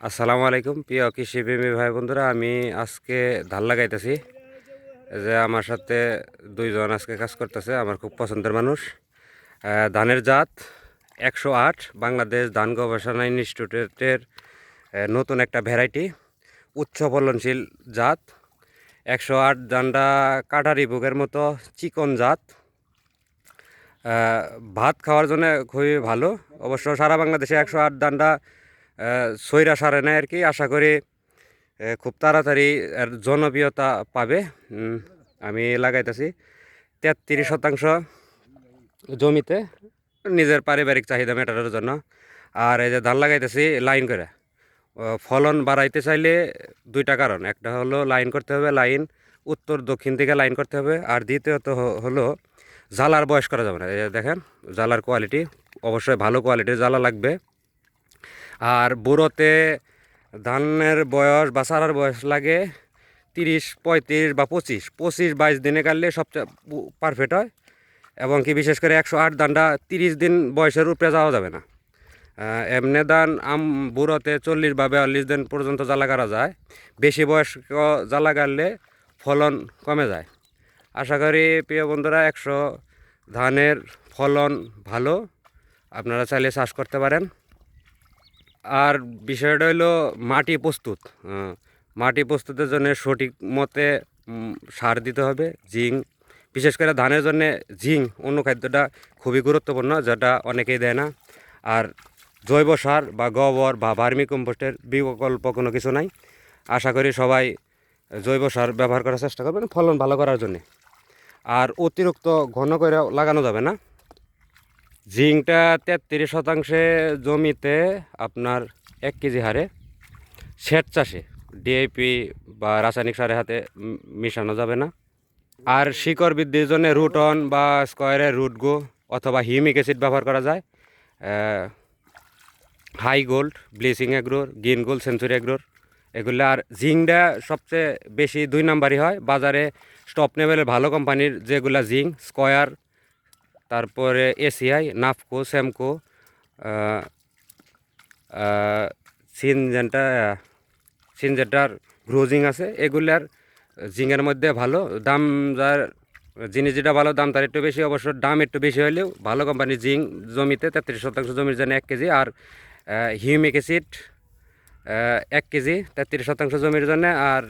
আসসালামু আলাইকুম, প্রিয় কৃষিপ্রেমী ভাই বন্ধুরা, আমি আজকে ধান লাগাইতেছি। যে আমার সাথে দুইজন আজকে কাজ করতেছে, আমার খুব পছন্দের মানুষ। ধানের জাত একশো আট, বাংলাদেশ ধান গবেষণা ইনস্টিটিউটের নতুন একটা ভ্যারাইটি, উচ্চ ফলনশীল জাত। একশো আট ধানটা কাটারি বুকের মতো চিকন জাত। ভাত খাওয়ার জন্য খুবই ভালো। অবশ্য সারা বাংলাদেশে একশো আট ধানটা সৈরা সারে নেয় আর কি। আশা করি খুব তাড়াতাড়ি এর জনপ্রিয়তা পাবে। আমি লাগাইতেছি। তেত্রিশ শতাংশ জমিতে নিজের পারিবারিক চাহিদা মেটানোর জন্য। আর এই যে ধান লাগাইতেছি, লাইন করে। ফলন বাড়াইতে চাইলে দুইটা কারণ। একটা হলো, লাইন করতে হবে, লাইন। উত্তর দক্ষিণ দিকে লাইন করতে হবে। আর দ্বিতীয়ত হলো, জ্বালার বয়স করা যাবে না। দেখেন, জ্বালার কোয়ালিটি, অবশ্যই ভালো কোয়ালিটির জ্বালা লাগবে। আর বুড়োতে ধানের বয়স বা সারার বয়স লাগে তিরিশ, পঁয়ত্রিশ বা পঁচিশ। পঁচিশ, বাইশ দিনে কাটলে সবচেয়ে পারফেক্ট হয়। এবং কি বিশেষ করে একশো আট ধানটা তিরিশ দিন বয়সের উপরে যাওয়া যাবে না। এমনি ধান আম বুড়োতে চল্লিশ বা বিয়াল্লিশ দিন পর্যন্ত জ্বালা করা যায়। বেশি বয়স্ক জ্বালা গাড়লে ফলন কমে যায়। আশা করি প্রিয় বন্ধুরা একশো ধানের ফলন ভালো। আপনারা চাইলে চাষ করতে পারেন। আর বিষয়টা হলো মাটি প্রস্তুত মাটি প্রস্তুতের জন্য সঠিক মতে সার দিতে হবে, জিঙ্ক। বিশেষ করে ধানের জন্য জিঙ্ক অনুখাদ্যটা খুবই গুরুত্বপূর্ণ, যেটা অনেকেই দেয় না। আর জৈব সার বা গোবর বা ভার্মি কম্পোস্টের বিকল্প কোনো কিছু নাই। আশা করি সবাই জৈব সার ব্যবহার করার চেষ্টা করবেন, ফলন ভালো করার জন্যে। আর অতিরিক্ত ঘন করে লাগানো যাবে না। জিঙ্কটা তেত্রিশ শতাংশে জমিতে আপনার এক কেজি হারে সেট চাষে ডিএপি বা রাসায়নিক সারের হাতে মিশানো যাবে না। আর শিকড় বৃদ্ধির জন্য রুটন বা স্কোয়ারের রুটগো অথবা হিউমিক অ্যাসিড ব্যবহার করা যায়। হাই গোল্ড ব্লিচিং এগ্রোর গ্রিন গোল্ড সেঞ্চুরি এগ্রোর এগুলো আর জিঙ্কটা সবচেয়ে বেশি দুই নাম্বারই হয়। বাজারে স্টপ লেভেলের ভালো কোম্পানির যেগুলা জিঙ্ক স্কোয়ার তারপরে এসিআই, নাফকো, স্যামকো সিনজেন্টা সিনজেন্টার গ্রোজিং আছে, এগুলার জিঙ্গের মধ্যে ভালো। দাম যার জিনিস যেটা ভালো, দাম তার একটু বেশি। অবশ্য দাম একটু বেশি হলেও ভালো কোম্পানির জিঙ্ক জমিতে তেত্রিশ শতাংশ জমির জন্য এক কেজি আর হিউমিক অ্যাসিড এক কেজি তেত্রিশ শতাংশ জমির জন্য আর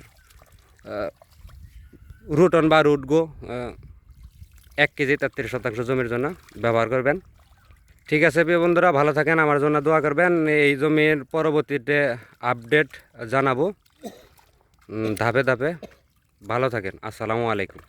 রুটন বা রুটগো এক কেজি তেত্রিশ শতাংশ জমির জন্য ব্যবহার করবেন। ঠিক আছে প্রিয় বন্ধুরা, ভালো থাকেন, আমার জন্য দোয়া করবেন। এই জমির পরবর্তীতে আপডেট জানাব। ধাপে ধাপে। ভালো থাকেন, আসসালামু আলাইকুম।